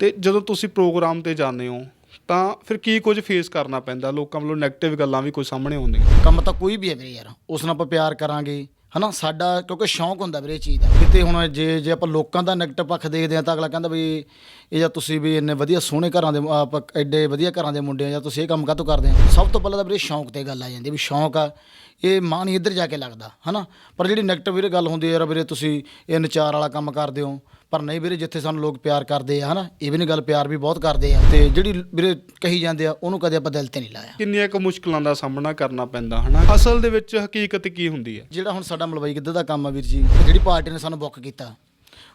ਤੇ ਜਦੋਂ ਤੁਸੀਂ ਪ੍ਰੋਗਰਾਮ ਤੇ ਜਾਂਦੇ ਹੋ, ਤਾਂ ਫਿਰ ਕੀ ਕੁਝ ਫੇਸ ਕਰਨਾ ਪੈਂਦਾ? ਲੋਕਾਂ ਵੱਲੋਂ 네ਗੇਟਿਵ ਗੱਲਾਂ ਵੀ ਕੋਈ ਸਾਹਮਣੇ ਆਉਂਦੀਆਂ? ਕੰਮ ਤਾਂ ਕੋਈ ਵੀ ਹੈ ਵੀਰੇ ਯਾਰ। ਉਸ ਨਾਲ ਆਪਾਂ ਪਿਆਰ ਕਰਾਂਗੇ, ਹਨਾ? ਸਾਡਾ ਕਿਉਂਕਿ ਸ਼ੌਂਕ ਹੁੰਦਾ ਵੀਰੇ ਇਹ ਚੀਜ਼ ਦਾ। ਕਿਤੇ ਹੁਣ ਜੇ ਜੇ ਆਪਾਂ ਲੋਕਾਂ ਦਾ ਨੈਗੇਟਿਵ ਪੱਖ ਦੇਖਦੇ ਆ ਤਾਂ ਅਗਲਾ ਕਹਿੰਦਾ ਵੀ ਇਹ ਜਾਂ ਤੁਸੀਂ ਵੀ ਇੰਨੇ ਵਧੀਆ ਸੋਹਣੇ ਘਰਾਂ ਦੇ, ਆਪਾਂ ਐਡੇ ਵਧੀਆ ਘਰਾਂ ਦੇ ਮੁੰਡੇ ਆ ਜਾਂ ਤੁਸੀਂ ਇਹ ਕੰਮ ਕਾਹਤੋਂ ਕਰਦੇ ਆ ਸਭ ਤੋਂ ਪਹਿਲਾਂ ਤਾਂ ਵੀਰੇ ਸ਼ੌਂਕ ਤੇ ਗੱਲ ਆ ਜਾਂਦੀ ਹੈ ਵੀ ਸ਼ੌਂਕ ਆ। ਇਹ ਮਾਂ ਨਹੀਂ ਇੱਧਰ ਜਾ ਕੇ ਲੱਗਦਾ ਹਨਾ? ਪਰ ਜਿਹੜੀ ਨੈਗੇਟਿਵ ਵੀਰੇ ਗੱਲ ਹੁੰਦੀ ਹੈ ਯਾਰ ਵੀਰੇ ਤੁਸੀਂ ਇਹ ਨਚਾਰ ਵਾਲਾ ਕੰਮ ਕਰਦੇ ਹੋ ਪਰ ਨਹੀਂ ਵੀਰੇ ਜਿੱਥੇ ਸਾਨੂੰ ਲੋਕ ਪਿਆਰ ਕਰਦੇ ਆ ਹਨਾ? ਇਹ ਵੀ ਨਹੀਂ ਗੱਲ ਪਿਆਰ ਵੀ ਬਹੁਤ ਕਰਦੇ ਆ ਤੇ ਜਿਹੜੀ ਵੀਰੇ ਕਹੀ ਜਾਂਦੇ ਆ ਉਹਨੂੰ ਕਦੇ ਆਪਾਂ ਦਿਲ ਤੇ ਨਹੀਂ ਲਾਇਆ। ਕਿੰਨੀਆਂ ਕੁ ਮੁਸ਼ਕਲਾਂ ਦਾ ਸਾਹਮਣਾ ਕਰਨਾ ਪੈਂਦਾ ਹਨਾ? ਅਸਲ ਦੇ ਵਿੱਚ ਹਕੀਕਤ ਕੀ ਹੁੰਦੀ ਹੈ? ਜਿਹੜਾ ਹੁਣ ਸਾਡਾ ਮਲਵਈ ਗਿੱਧੇ ਦਾ ਕੰਮ ਆ ਵੀਰ ਜੀ ਜਿਹੜੀ ਪਾਰਟੀ ਨੇ ਸਾਨੂੰ ਬੁੱਕ ਕੀਤਾ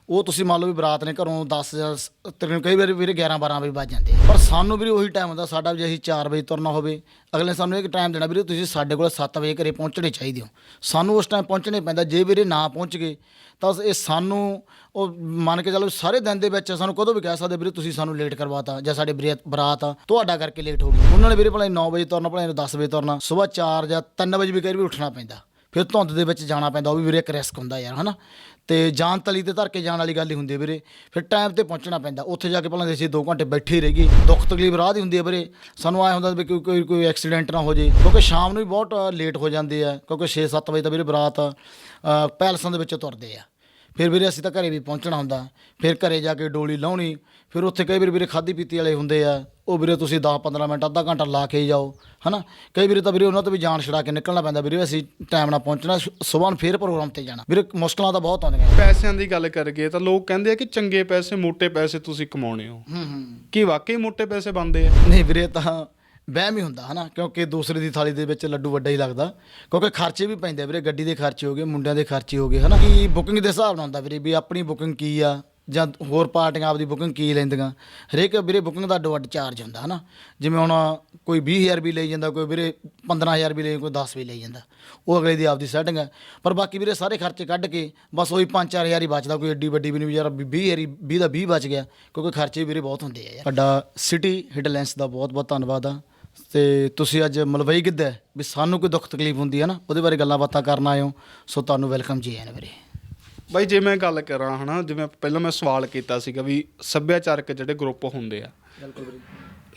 ਉਹ ਤੁਸੀਂ ਮੰਨ ਲਓ ਵੀ ਬਰਾਤ ਨੇ ਘਰੋਂ 10 ਜਾਂ ਤਕਰੀਬਨ ਕਈ ਵਾਰੀ ਵੀਰੇ 11 12 ਵਜੇ ਵੱਜ ਜਾਂਦੇ ਆ। ਪਰ ਸਾਨੂੰ ਵੀਰੇ ਉਹੀ ਟਾਈਮ ਹੁੰਦਾ, ਸਾਡਾ ਵੀ ਅਸੀਂ 4 ਵਜੇ ਤੁਰਨਾ ਹੋਵੇ। ਅਗਲੇ ਨੇ ਸਾਨੂੰ ਇੱਕ ਟਾਈਮ ਦੇਣਾ, ਵੀਰੇ ਤੁਸੀਂ ਸਾਡੇ ਕੋਲ 7 ਵਜੇ ਘਰੇ ਪਹੁੰਚਣੇ ਚਾਹੀਦੇ ਹੋ। ਸਾਨੂੰ ਉਸ ਟਾਈਮ ਪਹੁੰਚਣੇ ਪੈਂਦਾ, ਜੇ ਵੀਰੇ ਨਾ ਪਹੁੰਚ ਗਏ, ਤਾਂ ਇਹ ਸਾਨੂੰ, ਉਹ ਮੰਨ ਕੇ ਚੱਲੋ ਸਾਰੇ ਦਿਨ ਦੇ ਵਿੱਚ ਸਾਨੂੰ ਕਦੋਂ ਵੀ ਕਹਿ ਸਕਦੇ, ਵੀਰੇ ਤੁਸੀਂ ਸਾਨੂੰ ਲੇਟ ਕਰਵਾਤਾ, ਜਾਂ ਸਾਡੇ ਬਰੀਅਤ- ਬਰਾਤ ਆ, ਤੁਹਾਡਾ ਕਰਕੇ ਲੇਟ ਹੋ ਗਈ। ਉਹਨਾਂ ਨੇ ਵੀਰੇ ਭਲਾ 9 ਵਜੇ ਤੁਰਨਾ, ਭਲਾ 10 ਵਜੇ ਤੁਰਨਾ, ਸਵੇਰ 4 ਜਾਂ 3 ਵਜੇ ਵੀ ਕਈ ਵੀ ਉੱਠਣਾ ਪੈਂਦਾ। ਫਿਰ ਧੁੰਦ ਦੇ ਵਿੱਚ ਜਾਣਾ ਪੈਂਦਾ, ਉਹ ਵੀ ਵੀਰੇ ਇੱਕ ਰਿਸਕ ਹੁੰਦਾ ਯਾਰ, ਹਨਾ? ਤੇ ਜਾਨ ਤਲੀ ਤੇ ਧਰ ਕੇ ਜਾਣ ਵਾਲੀ ਗੱਲ ਹੀ ਹੁੰਦੀ ਹੈ ਵੀਰੇ। ਫਿਰ ਟਾਈਮ ਤੇ ਪਹੁੰਚਣਾ ਪੈਂਦਾ। ਉੱਥੇ ਜਾ ਕੇ ਪਹਿਲਾਂ ਅਸੀਂ 2 ਘੰਟੇ ਬੈਠੇ ਹੀ ਰਹਿ ਗਏ ਦੁੱਖ ਤਕਲੀਫ ਰਾਹ ਦੀ ਹੁੰਦੀ ਹੈ ਵੀਰੇ। ਸਾਨੂੰ ਆਏ ਹੁੰਦਾ ਵੀ ਕੋਈ ਕੋਈ ਕੋਈ ਐਕਸੀਡੈਂਟ ਨਾ ਹੋ ਜੇ ਕਿਉਂਕਿ ਸ਼ਾਮ ਨੂੰ ਵੀ ਬਹੁਤ ਲੇਟ ਹੋ ਜਾਂਦੇ ਆ। ਕਿਉਂਕਿ 6-7 ਵਜੇ ਤਾਂ ਵੀਰੇ ਬਰਾਤ ਪੈਲਸਾਂ ਦੇ ਵਿੱਚ ਤੁਰਦੇ ਆ। ਫਿਰ ਵੀਰੇ ਅਸੀਂ ਤਾਂ ਘਰੇ ਵੀ ਪਹੁੰਚਣਾ ਹੁੰਦਾ। ਫਿਰ ਘਰੇ ਜਾ ਕੇ ਡੋਲੀ ਲਾਉਣੀ ਫਿਰ ਉੱਥੇ ਕਈ ਵਾਰ ਵੀਰੇ ਖਾਦੀ ਪੀਤੀ ਵਾਲੇ ਹੁੰਦੇ ਆ। ਉਹ ਵੀਰੇ ਤੁਸੀਂ 10-15 ਮਿੰਟ ਅੱਧਾ ਘੰਟਾ ਲਾ ਕੇ ਜਾਓ ਹਨਾ? ਕਈ ਵੀਰੇ ਤਾਂ ਵੀਰੇ ਉਹਨਾਂ ਤੋਂ ਵੀ ਜਾਣ ਛੜਾ ਕੇ ਨਿਕਲਣਾ ਪੈਂਦਾ। ਵੀਰੇ ਅਸੀਂ ਟਾਈਮ ਨਾਲ ਪਹੁੰਚਣਾ ਸਵੇਰ ਨੂੰ ਫੇਰ ਪ੍ਰੋਗਰਾਮ ਤੇ ਜਾਣਾ। ਵੀਰੇ ਮੁਸ਼ਕਲਾਂ ਤਾਂ ਬਹੁਤ ਆਉਂਦੀਆਂ। ਪੈਸਿਆਂ ਦੀ ਗੱਲ ਕਰਗੇ ਤਾਂ ਲੋਕ ਕਹਿੰਦੇ ਆ ਕਿ ਚੰਗੇ ਪੈਸੇ ਮੋٹے ਪੈਸੇ ਤੁਸੀਂ ਕਮਾਉਣੇ ਹੋ। ਹੂੰ ਹੂੰ। ਕੀ ਵਾਕਈ ਮੋٹے ਪੈਸੇ ਬਣਦੇ ਆ? ਨਹੀਂ ਵੀਰੇ ਤਾਂ ਵਹਿਮ ਹੀ ਹੁੰਦਾ, ਹਨਾ? ਕਿਉਂਕਿ ਦੂਸਰੇ ਦੀ ਥਾਲੀ ਦੇ ਵਿੱਚ ਲੱਡੂ ਵੱਡਾ ਹੀ ਲੱਗਦਾ। ਕਿਉਂਕਿ ਖਰਚੇ ਵੀ ਪੈਂਦੇ ਆ ਵੀਰੇ, ਗੱਡੀ ਦੇ ਖਰਚੇ ਹੋ ਗਏ, ਮੁੰਡਿਆਂ ਦੇ ਖਰਚੇ ਹੋ ਗਏ, ਹਨਾ? ਕਿ ਬੁਕਿੰਗ ਦੇ ਹਿਸਾਬ ਨਾਲ ਹੁੰਦਾ ਵੀਰੇ ਵੀ ਆਪਣੀ ਬੁਕਿੰਗ ਕੀ ਆ? ਜਾਂ ਹੋਰ ਪਾਰਟੀਆਂ ਆਪਦੀ ਬੁਕਿੰਗ ਕੀ ਲੈਂਦੀਆਂ? ਹਰੇਕ ਵੀਰੇ ਬੁਕਿੰਗ ਦਾ ਅੱਡੋ ਅੱਡ ਚਾਰਜ ਹੁੰਦਾ, ਹਨਾ? ਜਿਵੇਂ ਹੁਣ ਕੋਈ 20000 ਵੀ ਲਈ ਜਾਂਦਾ, ਕੋਈ ਵੀਰੇ 15000 ਵੀ ਲਈ, ਕੋਈ 10 ਵੀ ਲਈ ਜਾਂਦਾ। ਉਹ ਅਗਲੇ ਦੀ ਆਪਦੀ ਸੈਟਿੰਗ ਹੈ ਪਰ ਬਾਕੀ ਵੀਰੇ ਸਾਰੇ ਖਰਚੇ ਕੱਢ ਕੇ ਬਸ ਉਹੀ 5-4000 ਹੀ ਬਚਦਾ। ਕੋਈ ਏਡੀ ਵੱਡੀ ਵੀ ਨਹੀਂ ਵੀ ਯਾਰ 20 ਹਜ਼ਾਰ 20 ਦਾ 20 ਬਚ ਗਿਆ। ਕਿਉਂਕਿ ਖਰਚੇ ਵੀਰੇ ਬਹੁਤ ਹੁੰਦੇ ਆ ਯਾਰ। ਸਾਡਾ ਸਿਟੀ ਹਿਡਲੈਂਸ ਦਾ ਬਹੁਤ ਬਹੁਤ ਧੰਨਵਾਦ ਆ। ਤੇ ਤੁਸੀਂ ਅੱਜ ਮਲਵਈ ਗਿੱਧਾ ਹੈ, ਵੀ ਸਾਨੂੰ ਕੋਈ ਦੁੱਖ ਤਕਲੀਫ ਹੁੰਦੀ ਹੈ ਨਾ ਉਹਦੇ ਬਾਰੇ ਗੱਲਾਂ ਬਾਤਾਂ ਕਰਨ ਆਏ ਹੋ ਸੋ ਤੁਹਾਨੂੰ ਵੈਲਕਮ ਜੀ ਆਇਆਂ ਵੀਰੇ। ਬਾਈ ਜੇ ਮੈਂ ਗੱਲ ਕਰਾਂ ਹਨਾ ਜਿਵੇਂ ਪਹਿਲਾਂ ਮੈਂ ਸਵਾਲ ਕੀਤਾ ਸੀਗਾ ਵੀ ਸੱਭਿਆਚਾਰਕ ਜਿਹੜੇ ਗਰੁੱਪ ਹੁੰਦੇ ਆ ਬਿਲਕੁਲ ਵੀਰੇ।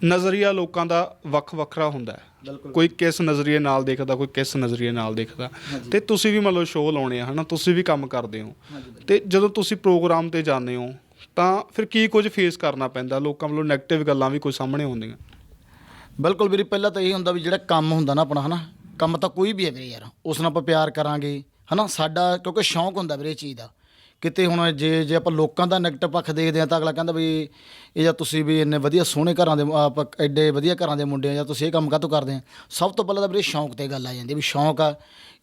ਨਜ਼ਰੀਆ ਲੋਕਾਂ ਦਾ ਵੱਖ ਵੱਖਰਾ ਹੁੰਦਾ ਹੈ। ਬਿਲਕੁਲ। ਕੋਈ ਕਿਸ ਨਜ਼ਰੀਏ ਨਾਲ ਦੇਖਦਾ ਕੋਈ ਕਿਸ ਨਜ਼ਰੀਏ ਨਾਲ ਦੇਖਦਾ। ਤੇ ਤੁਸੀਂ ਵੀ ਮੰਨ ਲਓ ਸ਼ੋਅ ਲਾਉਣੇ ਆ ਹਨਾ ਤੁਸੀਂ ਵੀ ਕੰਮ ਕਰਦੇ ਹੋ। ਤੇ ਜਦੋਂ ਤੁਸੀਂ ਪ੍ਰੋਗਰਾਮ ਤੇ ਜਾਂਦੇ ਹੋ ਤਾਂ ਫਿਰ ਕੀ ਕੁਝ ਫੇਸ ਕਰਨਾ ਪੈਂਦਾ? ਲੋਕਾਂ ਵੱਲੋਂ 네ਗੇਟਿਵ ਗੱਲਾਂ ਵੀ ਕੋਈ ਸਾਹਮਣੇ ਆਉਂਦੀਆਂ? ਬਿਲਕੁਲ ਵੀਰੇ, ਪਹਿਲਾਂ ਤਾਂ ਇਹ ਹੁੰਦਾ ਵੀ ਜਿਹੜਾ ਕੰਮ ਹੁੰਦਾ ਨਾ ਆਪਣਾ, ਹਨਾ, ਕੰਮ ਤਾਂ ਕੋਈ ਵੀ ਹੈ ਵੀਰੇ ਯਾਰ, ਉਸ ਨਾਲ ਆਪਾਂ ਪਿਆਰ ਕਰਾਂਗੇ, ਹਨਾ, ਸਾਡਾ ਕਿਉਂਕਿ ਸ਼ੌਂਕ ਹੁੰਦਾ ਵੀਰੇ ਇਹ ਚੀਜ਼ ਦਾ। ਕਿਤੇ ਹੁਣ ਜੇ ਜੇ ਆਪਾਂ ਲੋਕਾਂ ਦਾ ਨੈਗੇਟਿਵ ਪੱਖ ਦੇਖਦੇ ਆ ਤਾਂ ਅਗਲਾ ਕਹਿੰਦਾ ਵੀ ਇਹ ਜਾਂ ਤੁਸੀਂ ਵੀ ਇੰਨੇ ਵਧੀਆ ਸੋਹਣੇ ਘਰਾਂ ਦੇ, ਆਪਾਂ ਐਡੇ ਵਧੀਆ ਘਰਾਂ ਦੇ ਮੁੰਡੇ ਆ ਜਾਂ ਤੁਸੀਂ ਇਹ ਕੰਮ ਕਾਹਤੋਂ ਕਰਦੇ ਆ? ਸਭ ਤੋਂ ਪਹਿਲਾਂ ਤਾਂ ਵੀਰੇ ਸ਼ੌਂਕ ਤੇ ਗੱਲ ਆ ਜਾਂਦੀ ਵੀ ਸ਼ੌਂਕ ਆ,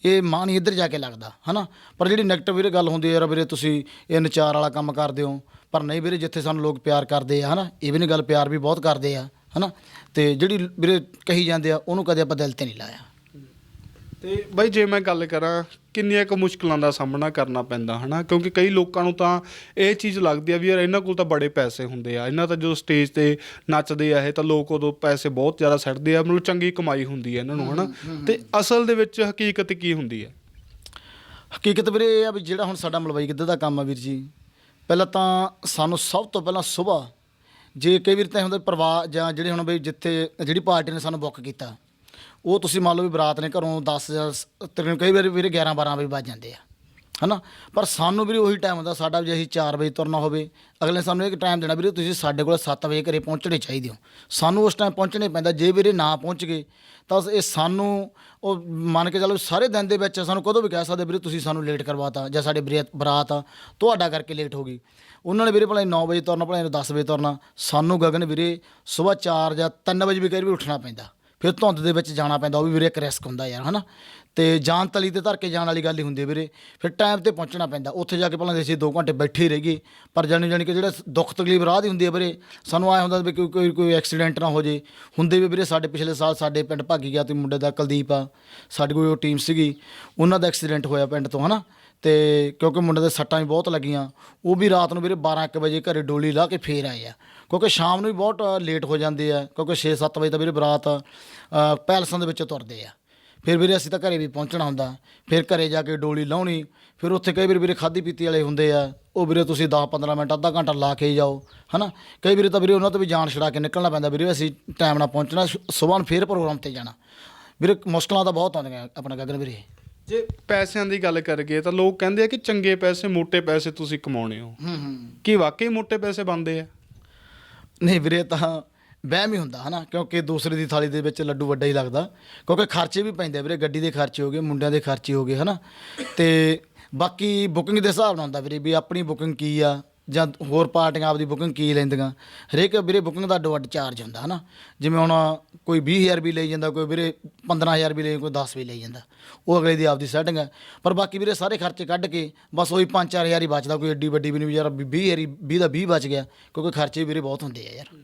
ਇਹ ਮਾਂ ਨਹੀਂ ਇੱਧਰ ਜਾ ਕੇ ਲੱਗਦਾ, ਹਨਾ। ਪਰ ਜਿਹੜੀ ਨੈਗੇਟਿਵ ਵੀਰੇ ਗੱਲ ਹੁੰਦੀ ਯਾਰ ਵੀਰੇ ਤੁਸੀਂ ਇਹ ਨਚਾਰ ਵਾਲਾ ਕੰਮ ਕਰਦੇ ਹੋ, ਪਰ ਨਹੀਂ ਵੀਰੇ, ਜਿੱਥੇ ਸਾਨੂੰ ਲੋਕ ਪਿਆਰ ਕਰਦੇ ਆ, ਹਨਾ, ਇਹ ਵੀ ਨਹੀਂ ਗੱਲ ਪਿਆਰ ਵੀ ਬਹੁਤ ਕਰਦੇ ਆ। ਹਨਾ? ਤੇ ਜਿਹੜੀ ਵੀਰੇ ਕਹੀ ਜਾਂਦੇ ਆ ਉਹਨੂੰ ਕਦੇ ਆਪਾਂ ਦਿਲ ਤੇ ਨਹੀਂ ਲਾਇਆ। ਤੇ ਬਾਈ ਜੇ ਮੈਂ ਗੱਲ ਕਰਾਂ ਕਿੰਨੀਆਂ ਕੁ ਮੁਸ਼ਕਲਾਂ ਦਾ ਸਾਹਮਣਾ ਕਰਨਾ ਪੈਂਦਾ ਹਨਾ? ਕਿਉਂਕਿ ਕਈ ਲੋਕਾਂ ਨੂੰ ਤਾਂ ਇਹ ਚੀਜ਼ ਲੱਗਦੀ ਆ ਵੀ ਯਾਰ ਇਹਨਾਂ ਕੋਲ ਤਾਂ ਬੜੇ ਪੈਸੇ ਹੁੰਦੇ ਆ। ਇਹਨਾਂ ਤਾਂ ਜਦੋਂ ਸਟੇਜ ਤੇ ਨੱਚਦੇ ਆ ਇਹ ਤਾਂ ਲੋਕ ਉਦੋਂ ਪੈਸੇ ਬਹੁਤ ਜ਼ਿਆਦਾ ਸੱਟਦੇ ਆ ਮਤਲਬ ਚੰਗੀ ਕਮਾਈ ਹੁੰਦੀ ਹੈ ਇਹਨਾਂ ਨੂੰ ਹਨਾ? ਤੇ ਅਸਲ ਦੇ ਵਿੱਚ ਹਕੀਕਤ ਕੀ ਹੁੰਦੀ ਹੈ ਹਕੀਕਤ ਵੀਰੇ ਇਹ ਆ ਵੀ ਜਿਹੜਾ ਹੁਣ ਸਾਡਾ ਮਲਵਈ ਗਿੱਧੇ ਦਾ ਕੰਮ ਆ ਵੀਰ ਜੀ ਪਹਿਲਾਂ ਤਾਂ ਸਾਨੂੰ ਸਭ ਤੋਂ ਪਹਿਲਾਂ ਸਵੇਰ ਜੇ ਕਈ ਵੀਰ ਤਾਂ ਇਹ ਹੁੰਦਾ ਪਰਿਵਾਰ ਜਾਂ ਜਿਹੜੇ ਹੁਣ ਬਈ ਜਿੱਥੇ ਜਿਹੜੀ ਪਾਰਟੀ ਨੇ ਸਾਨੂੰ ਬੁੱਕ ਕੀਤਾ, ਉਹ ਤੁਸੀਂ ਮੰਨ ਲਓ ਵੀ ਬਰਾਤ ਨੇ ਘਰੋਂ 10 ਜਾਂ ਤਕਰੀਬਨ ਕਈ ਵਾਰੀ ਵੀਰੇ 11 12 ਵਜੇ ਵੱਜ ਜਾਂਦੇ ਆ। ਹਨਾ? ਪਰ ਸਾਨੂੰ ਵੀਰੇ ਉਹੀ ਟਾਈਮ ਹੁੰਦਾ, ਸਾਡਾ ਵੀ ਜੇ ਅਸੀਂ 4 ਵਜੇ ਤੁਰਨਾ ਹੋਵੇ, ਅਗਲੇ ਨੇ ਸਾਨੂੰ ਇੱਕ ਟਾਈਮ ਦੇਣਾ, ਵੀਰੇ ਤੁਸੀਂ ਸਾਡੇ ਕੋਲ 7 ਵਜੇ ਘਰੇ ਪਹੁੰਚਣੇ ਚਾਹੀਦੇ ਹੋ। ਸਾਨੂੰ ਉਸ ਟਾਈਮ ਪਹੁੰਚਣੇ ਪੈਂਦਾ, ਜੇ ਵੀਰੇ ਨਾ ਪਹੁੰਚ ਗਏ, ਤਾਂ ਇਹ ਸਾਨੂੰ, ਉਹ ਮੰਨ ਕੇ ਚੱਲੋ ਸਾਰੇ ਦਿਨ ਦੇ ਵਿੱਚ ਸਾਨੂੰ ਕਦੋਂ ਵੀ ਕਹਿ ਸਕਦੇ, ਵੀਰੇ ਤੁਸੀਂ ਸਾਨੂੰ ਲੇਟ ਕਰਵਾਤਾ, ਜਾਂ ਸਾਡੇ ਬਰੀਅਤ- ਬਰਾਤ ਆ ਤੁਹਾਡਾ ਕਰਕੇ ਲੇਟ ਹੋ ਗਈ। ਉਹਨਾਂ ਨੇ ਵੀਰੇ ਭਲਾ 9 ਵਜੇ ਤੁਰਨਾ, ਭਲਾ 10 ਵਜੇ ਤੁਰਨਾ, ਸਾਨੂੰ ਗਗਨ ਵੀਰੇ ਸਵੇਰ 4 ਜਾਂ 3 ਵਜੇ ਵੀ ਕਈ ਵੀ ਉੱਠਣਾ ਪੈਂਦਾ। ਫਿਰ ਧੁੰਦ ਦੇ ਵਿੱਚ ਜਾਣਾ ਪੈਂਦਾ, ਉਹ ਵੀ ਵੀਰੇ ਇੱਕ ਰਿਸਕ ਹੁੰਦਾ ਯਾਰ, ਹਨਾ? ਤੇ ਜਾਨ ਤਲੀ ਤੇ ਧਰ ਕੇ ਜਾਣ ਵਾਲੀ ਗੱਲ ਹੀ ਹੁੰਦੀ ਹੈ ਵੀਰੇ। ਫਿਰ ਟਾਈਮ ਤੇ ਪਹੁੰਚਣਾ ਪੈਂਦਾ। ਉੱਥੇ ਜਾ ਕੇ ਭਲਾ ਅਸੀਂ 2 ਘੰਟੇ ਬੈਠੇ ਹੀ ਰਹਿ ਗਏ ਪਰ ਜਾਣੀ ਜਾਣੀ ਕਿ ਜਿਹੜਾ ਦੁੱਖ ਤਕਲੀਫ ਰਾਹ ਦੀ ਹੁੰਦੀ ਹੈ ਵੀਰੇ, ਸਾਨੂੰ ਆਏ ਹੁੰਦਾ ਵੀ ਕੋਈ ਕੋਈ ਕੋਈ ਐਕਸੀਡੈਂਟ ਨਾ ਹੋ ਜੇ। ਹੁੰਦੇ ਵੀ ਵੀਰੇ ਸਾਡੇ ਪਿਛਲੇ ਸਾਲ ਸਾਡੇ ਪਿੰਡ ਭਾਗੀ ਗਿਆ ਤੇ ਮੁੰਡੇ ਦਾ ਕੁਲਦੀਪ ਆ, ਸਾਡੀ ਕੋਈ ਉਹ ਟੀਮ ਸੀਗੀ, ਉਹਨਾਂ ਦਾ ਐਕਸੀਡੈਂਟ ਹੋਇਆ ਪਿੰਡ ਤੋਂ, ਹਨਾ? ਤੇ ਕਿਉਂਕਿ ਮੁੰਡੇ ਦੇ ਸੱਟਾਂ ਵੀ ਬਹੁਤ ਲੱਗੀਆਂ। ਉਹ ਵੀ ਰਾਤ ਨੂੰ ਵੀਰੇ 12 1 ਵਜੇ ਘਰੇ ਡੋਲੀ ਲਾ ਕੇ ਫੇਰ ਆਏ ਆ। ਕਿਉਂਕਿ ਸ਼ਾਮ ਨੂੰ ਵੀ ਬਹੁਤ ਲੇਟ ਹੋ ਜਾਂਦੇ ਆ, ਕਿਉਂਕਿ 6-7 ਵਜੇ ਤਾਂ ਵੀਰੇ ਬਰਾਤ ਪੈਲਸਾਂ ਦੇ ਵਿੱਚ ਤੁਰਦੇ ਆ। ਫਿਰ ਵੀਰੇ ਅਸੀਂ ਤਾਂ ਘਰੇ ਵੀ ਪਹੁੰਚਣਾ ਹੁੰਦਾ। ਫਿਰ ਘਰੇ ਜਾ ਕੇ ਡੋਲੀ ਲਾਉਣੀ ਫਿਰ ਉੱਥੇ ਕਈ ਵਾਰ ਵੀਰੇ ਖਾਦੀ ਪੀਤੀ ਵਾਲੇ ਹੁੰਦੇ ਆ। ਉਹ ਵੀਰੇ ਤੁਸੀਂ 10-15 ਮਿੰਟ ਅੱਧਾ ਘੰਟਾ ਲਾ ਕੇ ਹੀ ਜਾਓ ਹਨਾ? ਕਈ ਵੀਰੇ ਤਾਂ ਵੀਰੇ ਉਹਨਾਂ ਤੋਂ ਵੀ ਜਾਨ ਛੜਾ ਕੇ ਨਿਕਲਣਾ ਪੈਂਦਾ ਵੀਰੇ ਅਸੀਂ ਟਾਈਮ ਨਾਲ ਪਹੁੰਚਣਾ ਸਵੇਰ ਨੂੰ ਫੇਰ ਪ੍ਰੋਗਰਾਮ ਤੇ ਜਾਣਾ। ਵੀਰੇ ਮੁਸ਼ਕਲਾਂ ਤਾਂ ਬਹੁਤ ਆਉਂਦੀਆਂ ਆਪਣਾ ਗਗਨ ਵੀਰੇ। ਜੇ ਪੈਸਿਆਂ ਦੀ ਗੱਲ ਕਰਗੇ ਤਾਂ ਲੋਕ ਕਹਿੰਦੇ ਆ ਕਿ ਚੰਗੇ ਪੈਸੇ ਮੋٹے ਪੈਸੇ ਤੁਸੀਂ ਕਮਾਉਣੇ ਹੋ। ਹੂੰ ਹੂੰ। ਕੀ ਵਾਕਈ ਮੋٹے ਪੈਸੇ ਬੰਦੇ ਆ? ਨਹੀਂ ਵੀਰੇ ਤਾਂ ਵਹਿਮ ਹੀ ਹੁੰਦਾ, ਹਨਾ? ਕਿਉਂਕਿ ਦੂਸਰੇ ਦੀ ਥਾਲੀ ਦੇ ਵਿੱਚ ਲੱਡੂ ਵੱਡਾ ਹੀ ਲੱਗਦਾ। ਕਿਉਂਕਿ ਖਰਚੇ ਵੀ ਪੈਂਦੇ ਆ ਵੀਰੇ, ਗੱਡੀ ਦੇ ਖਰਚੇ ਹੋ ਗਏ, ਮੁੰਡਿਆਂ ਦੇ ਖਰਚੇ ਹੋ ਗਏ, ਹਨਾ? ਤੇ ਬਾਕੀ ਬੁਕਿੰਗ ਦੇ ਹਿਸਾਬ ਨਾਲ ਹੁੰਦਾ ਵੀਰੇ ਵੀ ਆਪਣੀ ਬੁਕਿੰਗ ਕੀ ਆ, ਜਾਂ ਹੋਰ ਪਾਰਟੀਆਂ ਆਪਦੀ ਬੁਕਿੰਗ ਕੀ ਲੈਂਦੀਆਂ। ਹਰੇਕ ਵੀਰੇ ਬੁਕਿੰਗ ਦਾ ਅੱਡੋ ਅੱਡ ਚਾਰਜ ਹੁੰਦਾ, ਹਨਾ? ਜਿਵੇਂ ਹੁਣ ਕੋਈ 20000 ਵੀ ਲਈ ਜਾਂਦਾ, ਕੋਈ ਵੀਰੇ 15000 ਵੀ ਲਈ, ਕੋਈ 10 ਵੀ ਲਈ ਜਾਂਦਾ। ਉਹ ਅਗਲੇ ਦੀ ਆਪਦੀ ਸੈਟਿੰਗ ਹੈ ਪਰ ਬਾਕੀ ਵੀਰੇ ਸਾਰੇ ਖਰਚੇ ਕੱਢ ਕੇ ਬਸ ਉਹੀ 5-4000 ਹੀ ਬਚਦਾ। ਕੋਈ ਏਡੀ ਵੱਡੀ ਵੀ ਨਹੀਂ ਯਾਰ 20 ਹਜ਼ਾਰ 20 ਦਾ 20 ਬਚ ਗਿਆ, ਕਿਉਂਕਿ ਖਰਚੇ ਵੀਰੇ ਬਹੁਤ ਹੁੰਦੇ ਆ ਯਾਰ।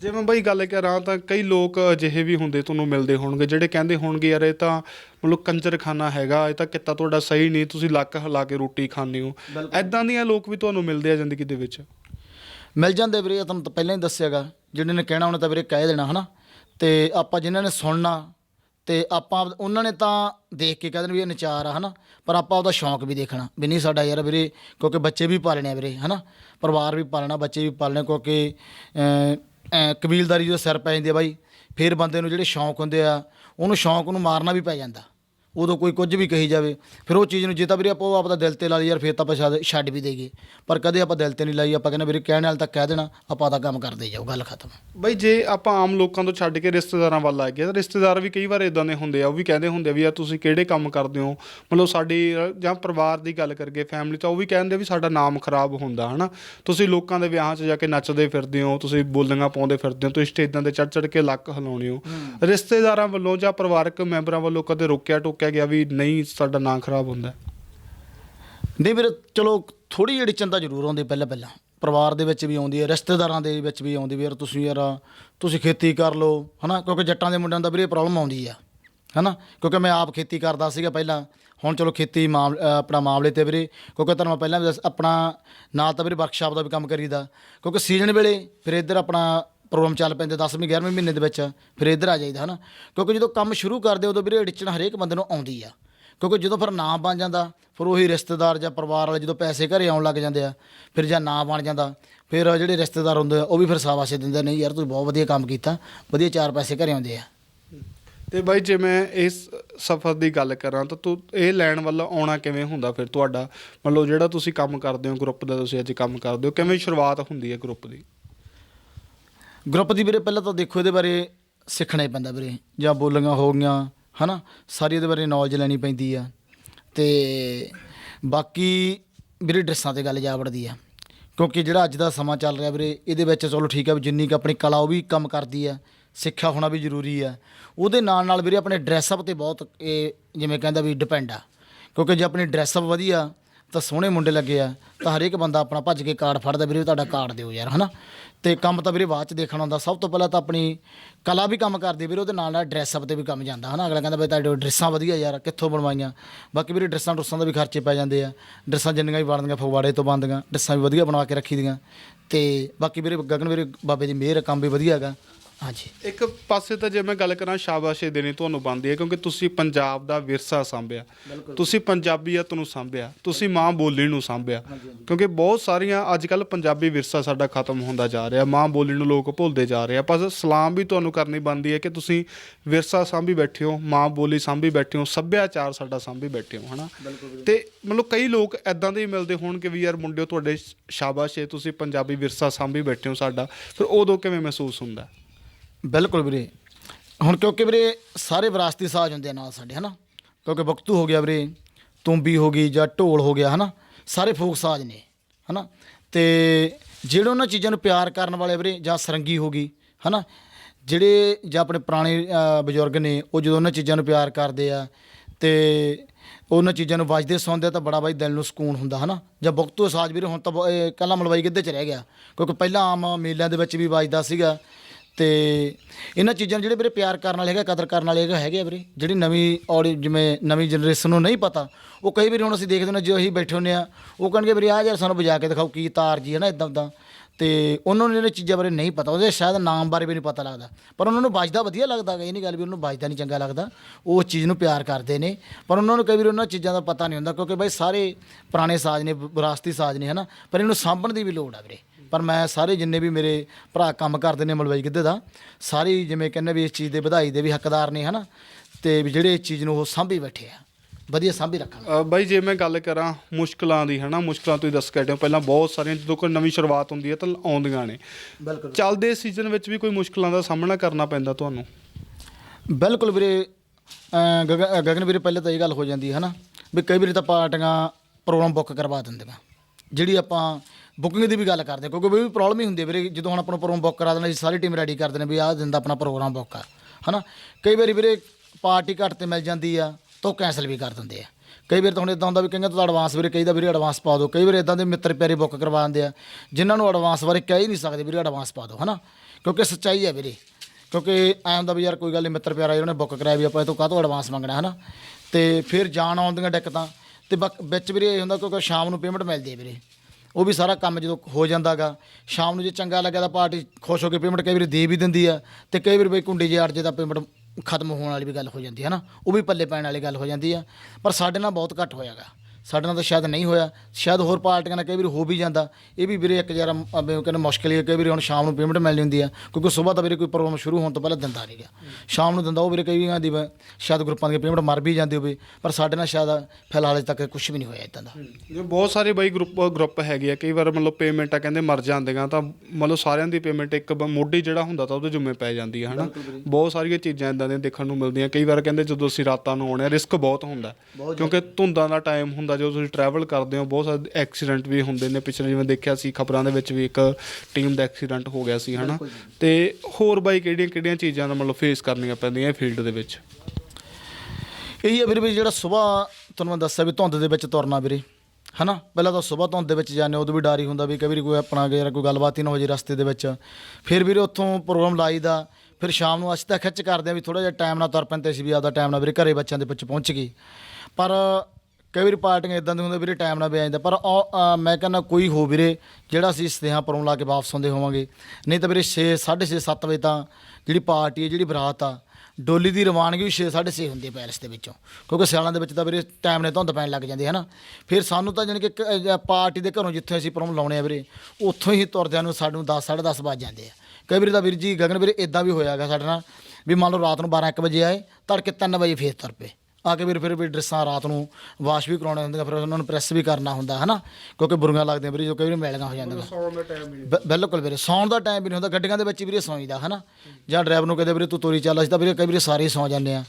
ਜੇ ਮੈਂ ਬਈ ਗੱਲ ਕਰਾਂ ਤਾਂ ਕਈ ਲੋਕ ਅਜਿਹੇ ਵੀ ਹੁੰਦੇ ਤੁਹਾਨੂੰ ਮਿਲਦੇ ਹੋਣਗੇ ਜਿਹੜੇ ਕਹਿੰਦੇ ਹੋਣਗੇ ਯਾਰ ਇਹ ਤਾਂ ਮਤਲਬ ਕੰਜਰਖਾਨਾ ਹੈਗਾ ਇਹ ਤਾਂ ਕਿੱਤਾ ਤੁਹਾਡਾ ਸਹੀ ਨਹੀਂ ਤੁਸੀਂ ਲੱਕ ਹਿਲਾ ਕੇ ਰੋਟੀ ਖਾਂਦੇ ਹੋ। ਐਦਾਂ ਦੀਆਂ ਲੋਕ ਵੀ ਤੁਹਾਨੂੰ ਮਿਲਦੇ ਆ ਜ਼ਿੰਦਗੀ ਦੇ ਵਿੱਚ। ਮਿਲ ਜਾਂਦੇ ਵੀਰੇ ਤੁਹਾਨੂੰ ਤਾਂ ਪਹਿਲਾਂ ਹੀ ਦੱਸਿਆਗਾ। ਜਿਹਨੇ ਨੇ ਕਹਿਣਾ ਉਹਨੇ ਤਾਂ ਵੀਰੇ ਕਹਿ ਦੇਣਾ ਹਨਾ? ਤੇ ਆਪਾਂ ਜਿਨ੍ਹਾਂ ਨੇ ਸੁਣਨਾ ਤੇ ਆਪਾਂ ਉਹਨਾਂ ਨੇ ਤਾਂ ਦੇਖ ਕੇ ਕਹਿੰਦੇ ਵੀ ਇਹ ਨਚਾਰ ਆ ਹਨਾ? ਪਰ ਆਪਾਂ ਉਹਦਾ ਸ਼ੌਂਕ ਵੀ ਦੇਖਣਾ ਵੀ ਨਹੀਂ ਸਾਡਾ ਯਾਰ ਵੀਰੇ ਕਿਉਂਕਿ ਬੱਚੇ ਵੀ ਪਾਲਣੇ ਆ ਵੀਰੇ ਹਨਾ? ਪਰਿਵਾਰ ਵੀ ਪਾਲਣਾ ਬੱਚੇ ਵੀ ਪਾਲਣੇ ਕਿਉਂਕਿ ਅਮ, ਕਬੀਲਦਾਰੀ ਜਦੋਂ ਸਿਰ ਪੈ ਜਾਂਦੀ ਆ ਬਾਈ ਫਿਰ ਬੰਦੇ ਨੂੰ ਜਿਹੜੇ ਸ਼ੌਂਕ ਹੁੰਦੇ ਆ ਉਹਨੂੰ ਸ਼ੌਂਕ ਨੂੰ ਮਾਰਨਾ ਵੀ ਪੈ ਜਾਂਦਾ। ਉਦੋਂ ਕੋਈ ਕੁਝ ਵੀ ਕਹੀ ਜਾਵੇ ਫਿਰ ਉਹ ਚੀਜ਼ ਨੂੰ ਜੇ ਤਾਂ ਵੀਰੇ ਆਪਾਂ ਉਹ ਆਪਦਾ ਦਿਲ ਤੇ ਲਾ ਲਈ ਯਾਰ ਫਿਰ ਤਾਂ ਆਪਾਂ ਛੱਡ- ਛੱਡ ਵੀ ਦੇਈਏ। ਪਰ ਕਦੇ ਆਪਾਂ ਦਿਲ ਤੇ ਨਹੀਂ ਲਾਈ ਆਪਾਂ ਕਹਿੰਦੇ ਵੀਰੇ ਕਹਿਣ ਵਾਲ ਤਾਂ ਕਹਿ ਦੇਣਾ ਆਪਾਂ ਦਾ ਕੰਮ ਕਰਦੇ ਜਾਓ ਗੱਲ ਖਤਮ। ਬਈ ਜੇ ਆਪਾਂ ਆਮ ਲੋਕਾਂ ਤੋਂ ਛੱਡ ਕੇ ਰਿਸ਼ਤੇਦਾਰਾਂ ਵੱਲ ਆ ਗਏ ਤਾਂ ਰਿਸ਼ਤੇਦਾਰ ਵੀ ਕਈ ਵਾਰ ਇਦਾਂ ਦੇ ਹੁੰਦੇ ਆ ਉਹ ਵੀ ਕਹਿੰਦੇ ਹੁੰਦੇ ਆ ਵੀ ਯਾਰ ਤੁਸੀਂ ਕਿਹੜੇ ਕੰਮ ਕਰਦੇ ਹੋ? ਮਤਲਬ ਸਾਡੀ ਅ, ਜਾਂ ਪਰਿਵਾਰ ਦੀ ਗੱਲ ਕਰਗੇ ਫੈਮਿਲੀ ਤਾਂ ਉਹ ਵੀ ਕਹਿੰਦੇ ਵੀ ਸਾਡਾ ਨਾਮ ਖਰਾਬ ਹੁੰਦਾ ਹਨਾ? ਤੁਸੀਂ ਲੋਕਾਂ ਦੇ ਵਿਆਹਾਂ 'ਚ ਜਾ ਕੇ ਨੱਚਦੇ ਫਿਰਦੇ ਹੋ ਤੁਸੀਂ ਬੋਲੀਆਂ ਪਾਉਂਦੇ ਫਿਰਦੇ ਹੋ ਤੁਸੀਂ ਸਟੇਜਾਂ ਤੇ ਚੜ ਚੜ ਕੇ ਲੱਕ ਹਿਲਾਉਂਦੇ ਹੋ। ਰਿਸ਼ਤੇਦਾਰਾਂ ਵੱਲੋਂ ਜਾਂ ਪਰਿਵਾਰਕ ਮੈਂਬਰਾਂ ਵੱਲੋਂ ਕਦੇ ਰੋਕਿਆ ਟੋਕਿਆ ਗਿਆ ਵੀ ਨਹੀਂ, ਸਾਡਾ ਨਾਂ ਖਰਾਬ ਹੁੰਦਾ। ਨਹੀਂ ਵੀਰੇ, ਚਲੋ ਥੋੜੀ ਜਿਹੜੀ ਚਿੰਤਾ ਜ਼ਰੂਰ ਆਉਂਦੀ ਪਹਿਲਾਂ ਪਹਿਲਾਂ। ਪਰਿਵਾਰ ਦੇ ਵਿੱਚ ਵੀ ਆਉਂਦੀ ਹੈ, ਰਿਸ਼ਤੇਦਾਰਾਂ ਦੇ ਵਿੱਚ ਵੀ ਆਉਂਦੀ ਵੀ ਯਾਰ ਤੁਸੀਂ ਯਾਰ ਤੁਸੀਂ ਖੇਤੀ ਕਰ ਲਓ, ਹਨਾ? ਕਿਉਂਕਿ ਜੱਟਾਂ ਦੇ ਮੁੰਡਿਆਂ ਦਾ ਵੀਰੇ ਪ੍ਰੋਬਲਮ ਆਉਂਦੀ ਆ, ਹਨਾ? ਕਿਉਂਕਿ ਮੈਂ ਆਪ ਖੇਤੀ ਕਰਦਾ ਸੀਗਾ ਪਹਿਲਾਂ। ਹੁਣ ਚਲੋ ਖੇਤੀ ਮਾਮ- ਆਪਣਾ ਮਾਮਲੇ ਤੇ ਵੀਰੇ, ਕਿਉਂਕਿ ਤੁਹਾਨੂੰ ਮੈਂ ਪਹਿਲਾਂ ਵੀ ਦੱਸ, ਆਪਣਾ ਨਾਲ ਤਾਂ ਵੀਰੇ ਵਰਕਸ਼ਾਪ ਦਾ ਵੀ ਕੰਮ ਕਰੀਦਾ। ਕਿਉਂਕਿ ਸੀਜ਼ਨ ਵੇਲੇ ਫਿਰ ਇੱਧਰ ਆਪਣਾ ਪ੍ਰੋਗਰਾਮ ਚੱਲ ਪੈਂਦੇ 10ਵੀਂ 11ਵੇਂ ਮਹੀਨੇ ਦੇ ਵਿੱਚ, ਫਿਰ ਇੱਧਰ ਆ ਜਾਈਦਾ, ਹਨਾ? ਕਿਉਂਕਿ ਜਦੋਂ ਕੰਮ ਸ਼ੁਰੂ ਕਰਦੇ ਉਦੋਂ ਵੀਰੇ ਅੜਚਣ ਹਰੇਕ ਬੰਦੇ ਨੂੰ ਆਉਂਦੀ ਆ। ਕਿਉਂਕਿ ਜਦੋਂ ਫਿਰ ਨਾਂ ਬਣ ਜਾਂਦਾ, ਫਿਰ ਉਹੀ ਰਿਸ਼ਤੇਦਾਰ ਜਾਂ ਪਰਿਵਾਰ ਵਾਲੇ ਜਦੋਂ ਪੈਸੇ ਘਰੇ ਆਉਣ ਲੱਗ ਜਾਂਦੇ ਆ, ਫਿਰ ਜਾਂ ਨਾਂ ਬਣ ਜਾਂਦਾ, ਫਿਰ ਜਿਹੜੇ ਰਿਸ਼ਤੇਦਾਰ ਹੁੰਦੇ ਆ, ਉਹ ਵੀ ਫਿਰ ਸ਼ਾਬਾਸ਼ੇ ਦਿੰਦੇ ਨਹੀਂ ਯਾਰ, ਤੂੰ ਬਹੁਤ ਵਧੀਆ ਕੰਮ ਕੀਤਾ, ਵਧੀਆ ਚਾਰ ਪੈਸੇ ਘਰੇ ਆਉਂਦੇ ਆ। ਤੇ ਬਾਈ, ਜੇ ਮੈਂ ਇਸ ਸਫ਼ਰ ਦੀ ਗੱਲ ਕਰਾਂ, ਤਾਂ ਤੂੰ ਇਹ ਲੈਣ ਵੱਲ ਆਉਣਾ ਕਿਵੇਂ ਹੁੰਦਾ ਫਿਰ ਤੁਹਾਡਾ? ਮਤਲਬ ਜਿਹੜਾ ਤੁਸੀਂ ਕੰਮ ਕਰਦੇ ਹੋ ਗਰੁੱਪ ਦਾ ਤੁਸੀਂ ਅੱਜ ਕੰਮ ਕਰਦੇ ਹੋ, ਕਿਵੇਂ ਸ਼ੁਰੂਆਤ ਹੁੰਦੀ ਹੈ ਗਰੁੱਪ ਦੀ? ਗਰੁੱਪ ਦੀ ਵੀਰੇ ਪਹਿਲਾਂ ਤਾਂ ਦੇਖੋ ਇਹਦੇ ਬਾਰੇ ਸਿੱਖਣਾ ਹੀ ਪੈਂਦਾ ਵੀਰੇ। ਜਾਂ ਬੋਲੀਆਂ ਹੋ ਗਈਆਂ, ਹਨਾ? ਸਾਰੀ ਇਹਦੇ ਬਾਰੇ ਨੌਲੇਜ ਲੈਣੀ ਪੈਂਦੀ ਆ। ਤੇ ਬਾਕੀ ਵੀਰੇ ਡਰੈਸਾਂ ਤੇ ਗੱਲ ਜਾ ਵੜਦੀ ਆ। ਕਿਉਂਕਿ ਜਿਹੜਾ ਅੱਜ ਦਾ ਸਮਾਂ ਚੱਲ ਰਿਹਾ ਵੀਰੇ, ਇਹਦੇ ਵਿੱਚ ਚਲੋ ਠੀਕ ਆ ਵੀ ਜਿੰਨੀ ਕੁ ਆਪਣੀ ਕਲਾ ਉਹ ਵੀ ਕੰਮ ਕਰਦੀ ਆ, ਸਿੱਖਿਆ ਹੋਣਾ ਵੀ ਜ਼ਰੂਰੀ ਆ। ਉਹਦੇ ਨਾਲ ਨਾਲ ਵੀਰੇ ਆਪਣੇ ਡਰੈਸ ਅਪ ਤੇ ਬਹੁਤ ਇਹ ਜਿਵੇਂ ਕਹਿੰਦਾ ਵੀ ਡਿਪੈਂਡ ਆ। ਕਿਉਂਕਿ ਜੇ ਆਪਣੀ ਡਰੈਸ ਅਪ ਵਧੀਆ, ਤਾਂ ਸੋਹਣੇ ਮੁੰਡੇ ਲੱਗੇ ਆ, ਤਾਂ ਹਰੇਕ ਬੰਦਾ ਆਪਣਾ ਭੱਜ ਕੇ ਕਾਰਡ ਫੜਦਾ ਵੀਰੇ ਤੁਹਾਡਾ ਕਾਰਡ ਦਿਓ ਯਾਰ, ਹਨਾ? ਤੇ ਕੰਮ ਤਾਂ ਵੀਰੇ ਬਾਅਦ ਚ ਦੇਖਣਾ ਹੁੰਦਾ ਸਭ ਤੋਂ ਪਹਿਲਾਂ ਤਾਂ ਆਪਣੀ ਕਲਾ ਵੀ ਕੰਮ ਕਰਦੀ ਵੀਰੇ, ਉਹਦੇ ਨਾਲ ਨਾਲ ਡਰੈਸ ਅਪ ਤੇ ਵੀ ਕੰਮ ਜਾਂਦਾ। ਹਨਾ, ਅਗਲਾ ਕਹਿੰਦਾ ਬਈ ਤੁਹਾਡੇ ਡਰੈਸਾਂ ਵਧੀਆ ਯਾਰ, ਕਿੱਥੋਂ ਬਣਵਾਈਆਂ? ਬਾਕੀ ਵੀਰੇ ਡਰੈਸਾਂ ਡਰੈਸਾਂ ਦਾ ਵੀ ਖਰਚੇ ਪੈ ਜਾਂਦੇ ਆ। ਡਰੈਸਾਂ ਜਿੰਨੀਆਂ ਵੀ ਬਣਦੀਆਂ, ਫਗਵਾੜੇ ਤੋਂ ਬਣਦੀਆਂ, ਡਰੈਸਾਂ ਵੀ ਵਧੀਆ ਬਣਾ ਕੇ ਰੱਖੀ ਦੀਆਂ। ਤੇ ਬਾਕੀ ਵੀਰੇ ਗਗਨ ਵੀਰੇ, ਬਾਬੇ ਦੀ ਮਿਹਰ ਕੰਮ ਵੀ ਵਧੀਆ ਹੈਗਾ। ਹਾਂਜੀ। ਇੱਕ ਪਾਸੇ ਤਾਂ ਜੇ ਮੈਂ ਗੱਲ ਕਰਾਂ ਸ਼ਾਬਾਸ਼ੇ ਦੇਣੀ ਤੁਹਾਨੂੰ ਬਣਦੀ ਹੈ ਕਿਉਂਕਿ ਤੁਸੀਂ ਪੰਜਾਬ ਦਾ ਵਿਰਸਾ ਸਾਂਭਿਆ। ਤੁਸੀਂ ਪੰਜਾਬੀਅਤ ਨੂੰ ਸਾਂਭਿਆ ਤੁਸੀਂ ਮਾਂ ਬੋਲੀ ਨੂੰ ਸਾਂਭਿਆ। ਕਿਉਂਕਿ ਬਹੁਤ ਸਾਰੀਆਂ ਅੱਜ ਕੱਲ ਪੰਜਾਬੀ ਵਿਰਸਾ ਸਾਡਾ ਖਤਮ ਹੁੰਦਾ ਜਾ ਰਿਹਾ ਮਾਂ ਬੋਲੀ ਨੂੰ ਲੋਕ ਭੁੱਲਦੇ ਜਾ ਰਹੇ ਆ। ਪਰ ਸਲਾਮ ਵੀ ਤੁਹਾਨੂੰ ਕਰਨੀ ਬਣਦੀ ਹੈ ਕਿ ਤੁਸੀਂ ਵਿਰਸਾ ਸਾਂਭੀ ਬੈਠੇ ਹੋ ਮਾਂ ਬੋਲੀ ਸਾਂਭੀ ਬੈਠੇ ਹੋ ਸੱਭਿਆਚਾਰ ਸਾਡਾ ਸਾਂਭੀ ਬੈਠੇ ਹੋ ਹਨਾ? ਤੇ ਮਤਲਬ ਕਈ ਲੋਕ ਐਦਾਂ ਦੇ ਹੀ ਮਿਲਦੇ ਹੋਣਗੇ ਵੀ ਯਾਰ ਮੁੰਡਿਓ ਤੁਹਾਡੇ ਸ਼ਾਬਾਸ਼ ਤੁਸੀਂ ਪੰਜਾਬੀ ਵਿਰਸਾ ਸਾਂਭੀ ਬੈਠੇ ਹੋ ਸਾਡਾ। ਫਿਰ ਉਦੋਂ ਕਿਵੇਂ ਮਹਿਸੂਸ ਹੁੰਦਾ? ਬਿਲਕੁਲ ਵੀਰੇ। ਹੁਣ ਕਿਉਂਕਿ ਵੀਰੇ, ਸਾਰੇ ਵਿਰਾਸਤੀ ਸਾਜ਼ ਹੁੰਦੇ ਆ ਨਾਲ ਸਾਡੇ, ਹਨਾ? ਕਿਉਂਕਿ ਬਖਤੂ ਹੋ ਗਿਆ ਵੀਰੇ, ਤੁੰਬੀ ਹੋ ਗਈ ਜਾਂ ਢੋਲ ਹੋ ਗਿਆ, ਹਨਾ? ਸਾਰੇ ਫੋਕ ਸਾਜ਼ ਨੇ, ਹਨਾ? ਤੇ ਜਿਹੜੇ ਉਹਨਾਂ ਚੀਜ਼ਾਂ ਨੂੰ ਪਿਆਰ ਕਰਨ ਵਾਲੇ ਵੀਰੇ, ਜਾਂ ਸਰੰਗੀ ਹੋ ਗਈ, ਹਨਾ? ਜਿਹੜੇ ਜਾਂ ਆਪਣੇ ਪੁਰਾਣੇ ਬਜ਼ੁਰਗ ਨੇ, ਉਹ ਜਦੋਂ ਉਹਨਾਂ ਚੀਜ਼ਾਂ ਨੂੰ ਪਿਆਰ ਕਰਦੇ ਆ, ਤੇ ਉਹਨਾਂ ਚੀਜ਼ਾਂ ਨੂੰ ਵੱਜਦੇ ਸੁਣਦੇ ਤਾਂ ਬੜਾ ਬਾਈ ਦਿਲ ਨੂੰ ਸਕੂਨ ਹੁੰਦਾ, ਹਨਾ? ਜਾਂ ਬਖਤੂ ਸਾਜ਼ ਵੀਰੇ, ਹੁਣ ਤਾਂ ਬ- ਇਹ ਕੱਲਾ ਮਲਵਾਈ ਗਿੱਧੇ ਚ ਰਹਿ ਗਿਆ, ਕਿਉਂਕਿ ਪਹਿਲਾਂ ਆਮ ਮੇਲਿਆਂ ਦੇ ਵਿੱਚ ਵੀ ਵੱਜਦਾ ਸੀਗਾ ਤੇ ਇਹਨਾਂ ਚੀਜ਼ਾਂ ਨੂੰ ਜਿਹੜੇ ਵੀਰੇ ਪਿਆਰ ਕਰਨ ਵਾਲੇ ਹੈਗੇ, ਕਦਰ ਕਰਨ ਵਾਲੇ ਹੈਗੇ ਹੈਗੇ ਆ ਵੀਰੇ, ਜਿਹੜੀ ਨਵੀਂ ਔਰ ਜਿਵੇਂ ਨਵੀਂ ਜਨਰੇਸ਼ਨ ਨੂੰ ਨਹੀਂ ਪਤਾ, ਉਹ ਕਈ ਵਾਰੀ ਹੁਣ ਅਸੀਂ ਦੇਖਦੇ ਹੁੰਦੇ ਜੇ ਅਸੀਂ ਬੈਠੇ ਹੁੰਦੇ ਆ ਉਹ ਕਹਿਣਗੇ ਵੀਰੇ ਆ ਯਾਰ ਸਾਨੂੰ ਵਜਾ ਕੇ ਦਿਖਾਓ ਕੀ ਤਾਰ ਜੀ ਹੈ ਨਾ ਇਦਾਂ ਦਾ ਤੇ ਉਹਨਾਂ ਨੂੰ ਇਹਨਾਂ ਚੀਜ਼ਾਂ ਬਾਰੇ ਨਹੀਂ ਪਤਾ, ਉਹਦੇ ਸ਼ਾਇਦ ਨਾਮ ਬਾਰੇ ਵੀ ਨਹੀਂ ਪਤਾ ਲੱਗਦਾ। ਪਰ ਉਹਨਾਂ ਨੂੰ ਵੱਜਦਾ ਵਧੀਆ ਲੱਗਦਾ ਗਾ, ਇਹ ਨਹੀਂ ਗੱਲ ਵੀ ਉਹਨੂੰ ਵੱਜਦਾ ਨਹੀਂ ਚੰਗਾ ਲੱਗਦਾ, ਉਹ ਉਸ ਚੀਜ਼ ਨੂੰ ਪਿਆਰ ਕਰਦੇ ਨੇ। ਪਰ ਉਹਨਾਂ ਨੂੰ ਕਈ ਵਾਰੀ ਉਹਨਾਂ ਚੀਜ਼ਾਂ ਦਾ ਪਤਾ ਨਹੀਂ ਹੁੰਦਾ, ਕਿਉਂਕਿ ਬਈ ਸਾਰੇ ਪੁਰਾਣੇ ਸਾਜ਼ ਨੇ, ਵਿਰਾਸਤੀ ਸਾਜ਼ ਨੇ, ਹਨਾ? ਪਰ ਇਹਨੂੰ ਸਾਂਭਣ ਦੀ ਵੀ ਲੋੜ ਆ ਵੀਰੇ। ਪਰ ਮੈਂ ਸਾਰੇ ਜਿੰਨੇ ਵੀ ਮੇਰੇ ਭਰਾ ਕੰਮ ਕਰਦੇ ਨੇ ਮਲਵਈ ਗਿੱਧੇ ਦਾ ਸਾਰੇ ਹੀ ਜਿਵੇਂ ਕਹਿੰਦੇ ਵੀ ਇਸ ਚੀਜ਼ ਦੇ ਵਧਾਈ ਦੇ ਵੀ ਹੱਕਦਾਰ ਨੇ ਹਨਾ? ਤੇ ਵੀ ਜਿਹੜੇ ਇਸ ਚੀਜ਼ ਨੂੰ ਉਹ ਸਾਂਭੀ ਬੈਠੇ ਆ ਵਧੀਆ ਸਾਂਭੀ ਰੱਖਣ। ਅ, ਬਾਈ ਜੇ ਮੈਂ ਗੱਲ ਕਰਾਂ ਮੁਸ਼ਕਲਾਂ ਦੀ ਹਨਾ? ਮੁਸ਼ਕਲਾਂ ਤੁਸੀਂ ਦੱਸ ਕੇ ਹਟੇ ਹੋ। ਪਹਿਲਾਂ ਬਹੁਤ ਸਾਰੀਆਂ ਜਦੋਂ ਕੋਈ ਨਵੀਂ ਸ਼ੁਰੂਆਤ ਹੁੰਦੀ ਹੈ ਤਾਂ ਆਉਂਦੀਆਂ ਨੇ। ਬਿਲਕੁਲ। ਚੱਲਦੇ ਸੀਜ਼ਨ ਵਿੱਚ ਵੀ ਕੋਈ ਮੁਸ਼ਕਲਾਂ ਦਾ ਸਾਹਮਣਾ ਕਰਨਾ ਪੈਂਦਾ ਤੁਹਾਨੂੰ? ਬਿਲਕੁਲ ਵੀਰੇ ਅਹ ਗਗਨ ਵੀਰੇ ਪਹਿਲੇ ਤਾਂ ਇਹ ਗੱਲ ਹੋ ਜਾਂਦੀ ਹੈ ਹਨਾ? ਵੀ ਕਈ ਵਾਰੀ ਤਾਂ ਪਾਰਟੀਆਂ ਪ੍ਰੋਗਰਾਮ ਬੁੱਕ ਕਰਵਾ ਦਿੰਦੀਆਂ ਜਿਹੜੀ ਆਪਾਂ ਬੁਕਿੰਗ ਦੀ ਵੀ ਗੱਲ ਕਰਦੇ ਹਾਂ, ਕਿਉਂਕਿ ਉਹ ਵੀ ਪ੍ਰੋਬਲਮ ਹੀ ਹੁੰਦੀ ਹੈ ਵੀਰੇ ਜਦੋਂ ਹੁਣ ਆਪਾਂ ਪ੍ਰੋਗਰਾਮ ਬੁੱਕ ਕਰਾ ਦਿੰਦੇ ਅਸੀਂ ਸਾਰੀ ਟੀਮ ਰੈਡੀ ਕਰ ਦੇਣਾ ਵੀ ਆਹ ਦਿਨ ਦਾ ਆਪਣਾ ਪ੍ਰੋਗਰਾਮ ਬੁੱਕ ਆ ਹਨਾ? ਕਈ ਵਾਰੀ ਵੀਰੇ ਪਾਰਟੀ ਘੱਟ ਤੇ ਮਿਲ ਜਾਂਦੀ ਆ ਤਾਂ ਉਹ ਕੈਂਸਲ ਵੀ ਕਰ ਦਿੰਦੇ ਆ। ਕਈ ਵਾਰ ਤਾਂ ਹੁਣ ਇਦਾਂ ਹੁੰਦਾ ਵੀ ਕਹਿੰਦੇ ਤੁਸੀਂ ਐਡਵਾਂਸ ਵੀਰੇ ਕਈ ਦਾ ਵੀਰੇ ਐਡਵਾਂਸ ਪਾ ਦਿਓ ਕਈ ਵਾਰ ਇਦਾਂ ਦੇ ਮਿੱਤਰ ਪਿਆਰੇ ਬੁੱਕ ਕਰਵਾ ਦਿੰਦੇ ਆ ਜਿਨ੍ਹਾਂ ਨੂੰ ਐਡਵਾਂਸ ਬਾਰੇ ਕਹਿ ਹੀ ਨਹੀਂ ਸਕਦੇ ਵੀਰੇ ਐਡਵਾਂਸ ਪਾ ਦਿਓ ਹਨਾ? ਕਿਉਂਕਿ ਸੱਚਾਈ ਹੈ ਵੀਰੇ ਕਿਉਂਕਿ ਐਂ ਹੁੰਦਾ ਵੀ ਯਾਰ ਕੋਈ ਗੱਲ ਨਹੀਂ ਮਿੱਤਰ ਪਿਆਰਾ ਜਿਹਨੇ ਬੁੱਕ ਕਰਾਇਆ ਵੀ ਆਪਾਂ ਇਹ ਤੋਂ ਕਾਹਤੋਂ ਐਡਵਾਂਸ ਮੰਗਣਾ ਹਨਾ? ਤੇ ਫਿਰ ਜਾਣ ਆਉਣ ਦੀਆਂ ਦਿੱਕਤਾਂ ਤੇ ਬਾਕ- ਵਿੱਚ ਵੀਰੇ ਇਹ ਹੁੰਦਾ ਕਿਉਂਕਿ ਸ਼ਾਮ ਨੂੰ ਪੇਮੈਂਟ ਮਿਲਦੀ ਹੈ ਵੀਰੇ। ਉਹ ਵੀ ਸਾਰਾ ਕੰਮ ਜਦੋਂ ਹੋ ਜਾਂਦਾਗਾ, ਸ਼ਾਮ ਨੂੰ ਜੇ ਚੰਗਾ ਲੱਗਿਆ ਤਾਂ ਪਾਰਟੀ ਖੁਸ਼ ਹੋ ਕੇ ਪੇਮੈਂਟ ਕਈ ਵਾਰੀ ਦੇ ਵੀ ਦਿੰਦੀ ਆ ਤੇ ਕਈ ਵਾਰੀ ਬਈ ਕੁੰਡੀ ਜੇ ਅੜ ਜੇ ਤਾਂ ਪੇਮੈਂਟ ਖਤਮ ਹੋਣ ਵਾਲੀ ਵੀ ਗੱਲ ਹੋ ਜਾਂਦੀ ਹੈ ਨਾ, ਉਹ ਵੀ ਪੱਲੇ ਪੈਣ ਵਾਲੀ ਗੱਲ ਹੋ ਜਾਂਦੀ ਆ, ਪਰ ਸਾਡੇ ਨਾਲ ਬਹੁਤ ਘੱਟ ਹੋਇਆਗਾ। ਸਾਡੇ ਨਾਲ ਤਾਂ ਸ਼ਾਇਦ ਨਹੀਂ ਹੋਇਆ। ਸ਼ਾਇਦ ਹੋਰ ਪਾਰਟੀਆਂ ਨਾਲ ਕਈ ਵਾਰੀ ਹੋ ਵੀ ਜਾਂਦਾ। ਇਹ ਵੀ ਵੀਰੇ ਇੱਕ ਜਰਾ ਕਹਿੰਦੇ ਮੁਸ਼ਕਲ ਹੀ ਕਈ ਵਾਰੀ ਹੁਣ ਸ਼ਾਮ ਨੂੰ ਪੇਮੈਂਟ ਮਿਲ ਜਾਂਦੀ ਆ। ਕਿਉਂਕਿ ਸਵੇਰ ਤਾਂ ਵੀਰੇ ਕੋਈ ਪ੍ਰੋਗਰਾਮ ਸ਼ੁਰੂ ਹੋਣ ਤੋਂ ਪਹਿਲਾਂ ਦਿੰਦਾ ਨਹੀਂਗਾ ਸ਼ਾਮ ਨੂੰ ਦਿੰਦਾ ਉਹ ਵੀਰੇ ਕਈ ਵਾਰੀ ਦੀ ਸ਼ਾਇਦ ਗਰੁੱਪਾਂ ਦੀ ਪੇਮੈਂਟ ਮਰ ਵੀ ਜਾਂਦੀ ਹੋਵੇ। ਪਰ ਸਾਡੇ ਨਾਲ ਸ਼ਾਇਦ ਫਿਲਹਾਲ ਅਜੇ ਤੱਕ ਕੁਝ ਵੀ ਨਹੀਂ ਹੋਇਆ ਇਦਾਂ ਦਾ। ਜੇ ਬਹੁਤ ਸਾਰੇ ਬਾਈ ਗਰੁੱਪ ਗਰੁੱਪ ਹੈਗੇ ਆ। ਕਈ ਵਾਰ ਮਤਲਬ ਪੇਮੈਂਟ ਆ ਕਹਿੰਦੇ ਮਰ ਜਾਂਦੀਆਂ ਤਾਂ ਮਤਲਬ ਸਾਰਿਆਂ ਦੀ ਪੇਮੈਂਟ ਇੱਕ ਮੋਢੀ ਜਿਹੜਾ ਹੁੰਦਾ ਤਾਂ ਉਹਦੇ ਜੁੰਮੇ ਪੈ ਜਾਂਦੀ ਹੈ ਹਨਾ? ਬਹੁਤ ਸਾਰੀਆਂ ਚੀਜ਼ਾਂ ਇਦਾਂ ਦੀਆਂ ਦੇਖਣ ਨੂੰ ਮਿਲਦੀਆਂ। ਕਈ ਵਾਰ ਕਹਿੰਦੇ ਜਦੋਂ ਅਸੀਂ ਰਾਤਾਂ ਨੂੰ ਆਉਣੇ ਆ ਰਿਸਕ ਬਹੁਤ ਹੁੰਦਾ। ਕਿਉਂਕਿ ਧੁੰਦਾਂ ਦਾ ਟਾਈਮ ਹੁੰਦਾ ਜਦੋਂ ਤੁਸੀਂ ਟਰੈਵਲ ਕਰਦੇ ਹੋ ਬਹੁਤ ਸਾਰੇ ਐਕਸੀਡੈਂਟ ਵੀ ਹੁੰਦੇ ਨੇ। ਪਿਛਲੇ ਜਿਵੇਂ ਦੇਖਿਆ ਸੀ ਖਬਰਾਂ ਦੇ ਵਿੱਚ ਵੀ ਇੱਕ ਟੀਮ ਦਾ ਐਕਸੀਡੈਂਟ ਹੋ ਗਿਆ ਸੀ ਹਨਾ? ਤੇ ਹੋਰ ਬਾਈ ਕਿਹੜੀਆਂ ਕਿਹੜੀਆਂ ਚੀਜ਼ਾਂ ਦਾ ਮਤਲਬ ਫੇਸ ਕਰਨੀਆਂ ਪੈਂਦੀਆਂ ਇਹ ਫੀਲਡ ਦੇ ਵਿੱਚ? ਇਹੀ ਹੈ ਵੀਰੇ ਵੀ ਜਿਹੜਾ ਸਵੇਰ ਤੁਹਾਨੂੰ ਮੈਂ ਦੱਸਿਆ ਵੀ ਧੁੰਦ ਦੇ ਵਿੱਚ ਤੁਰਨਾ ਵੀਰੇ ਹਨਾ? ਪਹਿਲਾਂ ਤਾਂ ਸਵੇਰ ਧੁੰਦ ਦੇ ਵਿੱਚ ਜਾਂਦੇ ਉਦੋਂ ਵੀ ਡਰ ਹੀ ਹੁੰਦਾ ਵੀ ਕਈ ਵਾਰੀ ਕੋਈ ਆਪਣਾ ਯਾਰ ਕੋਈ ਗੱਲਬਾਤ ਹੀ ਨਾ ਹੋ ਜੇ ਰਸਤੇ ਦੇ ਵਿੱਚ। ਫਿਰ ਵੀਰੇ ਉੱਥੋਂ ਪ੍ਰੋਗਰਾਮ ਲਾਈਦਾ ਫਿਰ ਸ਼ਾਮ ਨੂੰ ਅਸੀਂ ਤਾਂ ਖਿੱਚ ਕਰਦੇ ਆ ਵੀ ਥੋੜਾ ਜਿਹਾ ਟਾਈਮ ਨਾਲ ਤੁਰ ਪੈਂਦੇ ਸੀ ਵੀ ਆਪਦਾ ਟਾਈਮ ਨਾਲ ਵੀਰੇ ਘਰੇ ਬੱਚਿਆਂ ਦੇ ਵਿੱਚ ਪਹੁੰਚ ਗਏ। ਪਰ ਕਈ ਵਾਰੀ ਪਾਰਟੀਆਂ ਇਦਾਂ ਦੀਆਂ ਹੁੰਦੀਆਂ ਵੀਰੇ ਟਾਈਮ ਨਾਲ ਵੀ ਆ ਜਾਂਦਾ। ਪਰ ਉਹ, ਅ, ਮੈਂ ਕਹਿੰਦਾ ਕੋਈ ਹੋ ਵੀਰੇ ਜਿਹੜਾ ਅਸੀਂ ਸਦੇਹਾਂ ਪ੍ਰੋਗਰਾਮ ਲਾ ਕੇ ਵਾਪਸ ਆਉਂਦੇ ਹੋਵਾਂਗੇ। ਨਹੀਂ ਤਾਂ ਵੀਰੇ 6 6:30 7 ਵਜੇ ਤਾਂ ਜਿਹੜੀ ਪਾਰਟੀ ਹੈ ਜਿਹੜੀ ਬਰਾਤ ਆ ਡੋਲੀ ਦੀ ਰਵਾਨਗੀ ਵੀ 6 6:30 ਹੁੰਦੀ ਹੈ ਪੈਲਸ ਦੇ ਵਿੱਚੋਂ। ਕਿਉਂਕਿ ਸਿਆਲਾਂ ਦੇ ਵਿੱਚ ਤਾਂ ਵੀਰੇ ਟਾਈਮ ਨੇ ਧੁੰਦ ਪੈਣ ਲੱਗ ਜਾਂਦੀ ਹੈ ਨਾ। ਫਿਰ ਸਾਨੂੰ ਤਾਂ ਜਾਣੀ ਕਿ ਇੱਕ, ਅ, ਪਾਰਟੀ ਦੇ ਘਰੋਂ ਜਿੱਥੇ ਅਸੀਂ ਪ੍ਰੋਗਰਾਮ ਲਾਉਣੇ ਆ ਵੀਰੇ ਉੱਥੋਂ ਹੀ ਤੁਰਦਿਆਂ ਨੂੰ ਸਾਨੂੰ 10 10:30 ਵੱਜ ਜਾਂਦੇ ਆ। ਕਈ ਵਾਰੀ ਤਾਂ ਵੀਰ ਜੀ ਗਗਨ ਵੀਰੇ ਇਦਾਂ ਵੀ ਹੋਇਆਗਾ ਸਾਡੇ ਨਾਲ ਵੀ ਮੰਨ ਲਓ ਰਾਤ ਨੂੰ 12 1 ਵਜੇ ਆਏ ਤੜਕੇ 3 ਵਜੇ ਫੇਰ ਤੁਰ ਪਏ। ਆ ਕੇ ਵੀਰ ਫਿਰ ਵੀ ਡਰੈਸਾਂ ਰਾਤ ਨੂੰ ਵਾਸ਼ ਵੀ ਕਰਾਉਣੇ ਹੁੰਦੀਆਂ ਫਿਰ ਉਹਨਾਂ ਨੂੰ ਪ੍ਰੈਸ ਵੀ ਕਰਨਾ ਹੁੰਦਾ ਹਨਾ? ਕਿਉਂਕਿ ਬੁਰੀਆਂ ਲੱਗਦੀਆਂ ਵੀਰੇ ਜੋ ਕਈ ਵਾਰੀ ਮੈਲੀਆਂ ਹੋ ਜਾਂਦੀਆਂ। ਸੌਣ ਦਾ ਟਾਈਮ ਬਿ- ਬਿਲਕੁਲ ਵੀਰੇ ਸੌਣ ਦਾ ਟਾਈਮ ਵੀ ਨਹੀਂ ਹੁੰਦਾ ਗੱਡੀਆਂ ਦੇ ਵਿੱਚ ਹੀ ਵੀਰੇ ਸੌਂਈਦਾ ਹਨਾ? ਜਾਂ ਡਰਾਈਵਰ ਨੂੰ ਕਹਦੇ ਵੀਰੇ ਤੂੰ ਤੋਰੀ ਚੱਲ ਅਸੀਂ ਤਾਂ ਵੀਰੇ ਕਈ ਵੀਰੇ ਸਾਰੇ ਹੀ ਸੌਂ ਜਾਂਦੇ ਆ।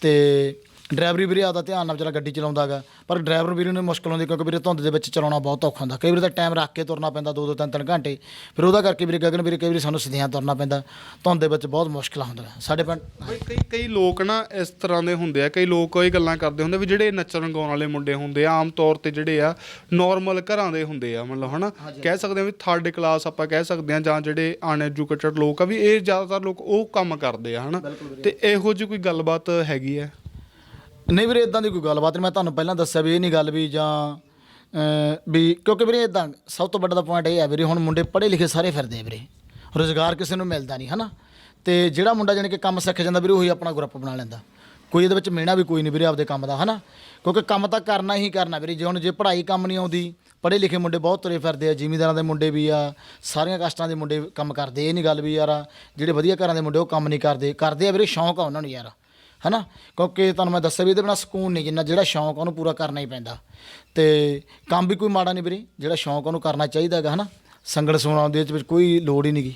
ਤੇ ਡਰਾਈਵਰ ਵੀਰੇ ਆਦਾ ਧਿਆਨ ਨਾਲ ਵਿਚਾਰਾ ਗੱਡੀ ਚਲਾਉਂਦਾਗਾ ਪਰ ਡਰਾਈਵਰ ਵੀਰੇ ਨੂੰ ਮੁਸ਼ਕਲ ਹੁੰਦੀ ਕਿਉਂਕਿ ਵੀਰੇ ਧੁੰਦ ਦੇ ਵਿੱਚ ਚਲਾਉਣਾ ਬਹੁਤ ਔਖਾ ਹੁੰਦਾ। ਕਈ ਵਾਰੀ ਤਾਂ ਟਾਈਮ ਰੱਖ ਕੇ ਤੁਰਨਾ ਪੈਂਦਾ ਦੋ ਦੋ ਤਿੰਨ ਤਿੰਨ ਘੰਟੇ। ਫਿਰ ਉਹਦਾ ਕਰਕੇ ਵੀਰੇ ਗਗਨ ਵੀਰੇ ਕਈ ਵਾਰੀ ਸਾਨੂੰ ਸਦਿਆਂ ਤੁਰਨਾ ਪੈਂਦਾ। ਧੁੰਦ ਦੇ ਵਿੱਚ ਬਹੁਤ ਮੁਸ਼ਕਲਾਂ ਹੁੰਦੀਆਂ। ਸਾਡੇ ਪਿੰਡ ਬਈ ਕਈ ਕਈ ਲੋਕ ਨਾ ਇਸ ਤਰ੍ਹਾਂ ਦੇ ਹੁੰਦੇ ਆ। ਕਈ ਲੋਕ ਇਹ ਗੱਲਾਂ ਕਰਦੇ ਹੁੰਦੇ ਵੀ ਜਿਹੜੇ ਨੱਚਣ ਗਾਉਣ ਵਾਲੇ ਮੁੰਡੇ ਹੁੰਦੇ ਆ ਆਮ ਤੌਰ ਤੇ ਜਿਹੜੇ ਆ ਨਾਰਮਲ ਘਰਾਂ ਦੇ ਹੁੰਦੇ ਆ ਮਤਲਬ ਹਨਾ। ਕਹਿ ਸਕਦੇ ਆ ਵੀ ਥਰਡ ਕਲਾਸ ਆਪਾਂ ਕਹਿ ਸਕਦੇ ਆ ਜਾਂ ਜਿਹੜੇ ਅਨਐਜੂਕੇਟਡ ਲੋਕ ਆ ਵੀ ਇਹ ਜ਼ਿਆਦਾਤਰ ਲੋਕ ਉਹ ਕੰਮ ਕਰਦੇ ਆ ਹਨਾ। ਤੇ ਇਹੋ ਜਿਹੀ ਕੋਈ ਗੱਲਬਾਤ ਹੈਗੀ ਆ? ਨਹੀਂ ਵੀਰੇ ਇਦਾਂ ਦੀ ਕੋਈ ਗੱਲਬਾਤ ਨਹੀਂ। ਮੈਂ ਤੁਹਾਨੂੰ ਪਹਿਲਾਂ ਦੱਸਿਆ ਵੀ ਇਹ ਨਹੀਂ ਗੱਲ ਵੀ ਜਾਂ ਵੀ ਕਿਉਂਕਿ ਵੀਰੇ ਇਦਾਂ ਸਭ ਤੋਂ ਵੱਡਾ ਦਾ ਪੁਆਇੰਟ ਇਹ ਹੈ ਵੀਰੇ, ਹੁਣ ਮੁੰਡੇ ਪੜ੍ਹੇ ਲਿਖੇ ਸਾਰੇ ਫਿਰਦੇ ਆ ਵੀਰੇ। ਰੋਜ਼ਗਾਰ ਕਿਸੇ ਨੂੰ ਮਿਲਦਾ ਨਹੀਂ, ਹਨਾ? ਤੇ ਜਿਹੜਾ ਮੁੰਡਾ ਜਾਣੀ ਕਿ ਕੰਮ ਸਿੱਖ ਜਾਂਦਾ ਵੀਰੇ, ਉਹੀ ਆਪਣਾ ਗਰੁੱਪ ਬਣਾ ਲੈਂਦਾ। ਕੋਈ ਇਹਦੇ ਵਿੱਚ ਮਿਹਣਾ ਵੀ ਕੋਈ ਨਹੀਂ ਵੀਰੇ ਆਪਦੇ ਕੰਮ ਦਾ, ਹਨਾ? ਕਿਉਂਕਿ ਕੰਮ ਤਾਂ ਕਰਨਾ ਹੀ ਕਰਨਾ ਵੀਰੇ। ਜੇ ਹੁਣ, ਜੇ ਪੜ੍ਹਾਈ ਕੰਮ ਨਹੀਂ ਆਉਂਦੀ, ਪੜ੍ਹੇ ਲਿਖੇ ਮੁੰਡੇ ਬਹੁਤ ਤੁਰੇ ਫਿਰਦੇ ਆ, ਜ਼ਿਮੀਂਦਾਰਾਂ ਦੇ ਮੁੰਡੇ ਵੀ ਆ, ਸਾਰੀਆਂ ਕਾਸਟਾਂ ਦੇ ਮੁੰਡੇ ਕੰਮ ਕਰਦੇ। ਇਹ ਨਹੀਂ ਗੱਲ ਵੀ ਯਾਰ, ਜਿਹੜੇ ਵਧੀਆ ਘਰਾਂ ਦੇ ਮੁੰਡੇ ਉਹ ਕੰਮ ਨਹੀਂ ਕਰਦੇ। ਕਰਦੇ ਆ ਵੀਰੇ, ਸ਼ੌਂਕ ਆ ਉਹਨਾਂ ਨੂੰ ਯਾਰ। ਹਨਾ? ਕਿਉਂਕਿ ਤੁਹਾਨੂੰ ਮੈਂ ਦੱਸਿਆ ਵੀ ਇਹਦੇ ਬਿਨਾ ਸਕੂਨ ਨਹੀਂ, ਜਿੰਨਾ ਜਿਹੜਾ ਸ਼ੌਂਕ ਉਹਨੂੰ ਪੂਰਾ ਕਰਨਾ ਹੀ ਪੈਂਦਾ। ਤੇ ਕੰਮ ਵੀ ਕੋਈ ਮਾੜਾ ਨਹੀਂ ਵੀਰੇ, ਜਿਹੜਾ ਸ਼ੌਂਕ ਉਹਨੂੰ ਕਰਨਾ ਚਾਹੀਦਾ ਹੈਗਾ, ਹਨਾ? ਸੰਗੜ ਸੋਣਾ ਉਹਦੇ ਵਿੱਚ ਕੋਈ ਲੋੜ ਹੀ ਨਹੀਂਗੀ